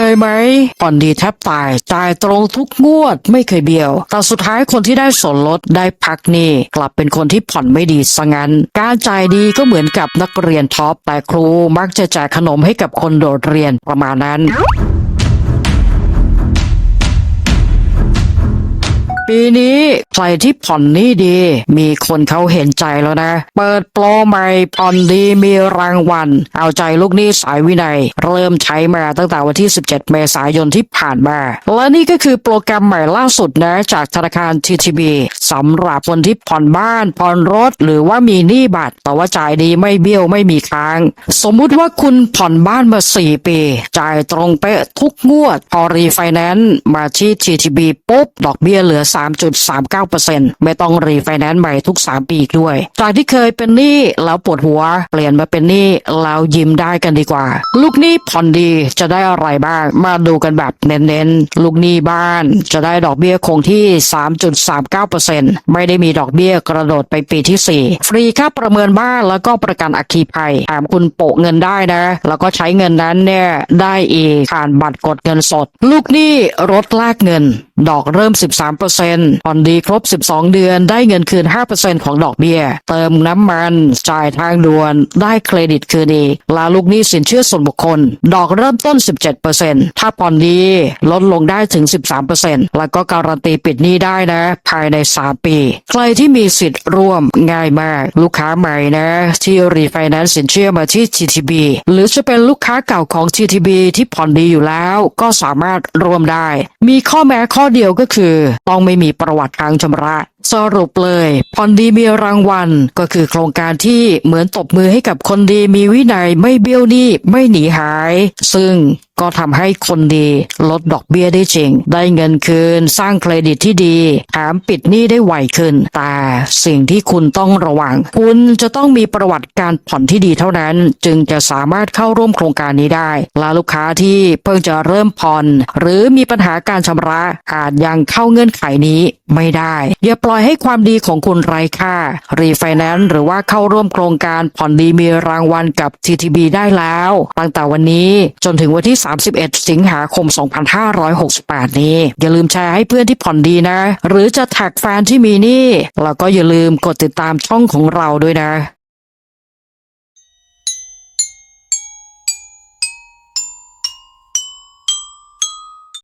เคยไหมผ่อนดีแทบตายจ่ายตรงทุกงวดไม่เคยเบี้ยว แต่สุดท้ายคนที่ได้ส่วนลดได้พักหนี่กลับเป็นคนที่ผ่อนไม่ดีซะงั้น การจ่ายดีก็เหมือนกับนักเรียนท็อปแต่ครูมักจะแจกขนมให้กับคนโดดเรียนประมาณนั้น ปีนี้ใครที่ผ่อนนี่ดี มีคนเขาเห็นใจแล้วนะ เปิดโปรใหม่ผ่อนดีมีรางวัล เอาใจลูกหนี้สายวินัย เริ่มใช้มาตั้งแต่วันที่ 17 เมษายนที่ผ่านมา และนี่ก็คือโปรแกรมใหม่ล่าสุดนะจากธนาคาร TTB สำหรับคนที่ผ่อนบ้านผ่อนรถ หรือว่ามีหนี้บัตร แต่ว่าจ่ายดีไม่เบี้ยวไม่มีค้าง สมมุติว่าคุณผ่อนบ้านมา 4 ปี จ่ายตรงเป๊ะทุกงวด พอรีไฟแนนซ์มาที่ TTB ปุ๊บดอกเบี้ยเหลือ3.39%ไม่ต้องรีไฟแนนซ์ใหม่ทุก 3 ปีอีกด้วย จากที่เคยเป็นหนี้แล้วปวดหัว เปลี่ยนมาเป็นหนี้แล้วยิ้มได้กันดีกว่า ลูกหนี้ผ่อนดีจะได้อะไรบ้าง มาดูกันแบบเน้นๆ ลูกหนี้บ้านจะได้ดอกเบี้ยคงที่ 3.39%ไม่ได้มีดอกเบี้ยกระโดดไปปีที่ 4 ฟรีค่าประเมินบ้านแล้วก็ประกันอัคคีภัยแถมคุณโปะเงินได้นะ แล้วก็ใช้เงินนั้นเนี่ยได้อีกผ่านบัตรกดเงินสด ลูกหนี้รถแลกเงิน ดอกเริ่ม 13%ผ่อนดีครบ 12 เดือนได้เงินคืน 5%ของดอกเบี้ย เติมน้ำมัน จ่ายทางด่วน ได้เครดิตคืนดีลาลูกหนี้สินเชื่อส่วนบุคคล ดอกเริ่มต้น 17%ถ้าผ่อนดีลดลงได้ถึง 13%แล้วก็การันตีปิดหนี้ได้นะ ภายใน 3 ปี ใครที่มีสิทธิ์ร่วมง่ายมาก ลูกค้าใหม่นะ ที่รีไฟแนนซ์สินเชื่อมาที่ TTB หรือจะเป็นลูกค้าเก่าของ TTB ที่ผ่อนดีอยู่แล้ว ก็สามารถร่วมได้ มีข้อแม้ข้อเดียวก็คือต้องไม่มีประวัติกางชำระสรุปเลยผ่อนดีมีรางวัลก็คือโครงการที่เหมือนตบมือให้กับคนดีมีวินัยไม่เบี้ยวหนี้ไม่หนีหาย ซึ่ง ก็ทำให้คนดีลดดอกเบี้ยได้จริง ได้เงินคืน สร้างเครดิตที่ดีแถมปิดหนี้ได้ไวขึ้น แต่สิ่งที่คุณต้องระวัง คุณจะต้องมีประวัติการผ่อนที่ดีเท่านั้น จึงจะสามารถเข้าร่วมโครงการนี้ได้ และลูกค้าที่เพิ่งจะเริ่มผ่อน หรือมีปัญหาการชำระอาจยังเข้าเงื่อนไขนี้ไม่ได้ อย่าปล่อยให้ความดีของคุณไร้ค่า รีไฟแนนซ์หรือว่าเข้าร่วมโครงการผ่อนดีมีรางวัลกับ TTB ได้แล้ว ตั้งแต่วันนี้จนถึงวันที่31 สิงหาคม 2568 นี้ อย่าลืมแชร์ให้เพื่อนที่ผ่อนดีนะ หรือจะแท็กแฟนที่มีหนี่แล้วก็อย่าลืมกดติดตามช่องของเราด้วยนะ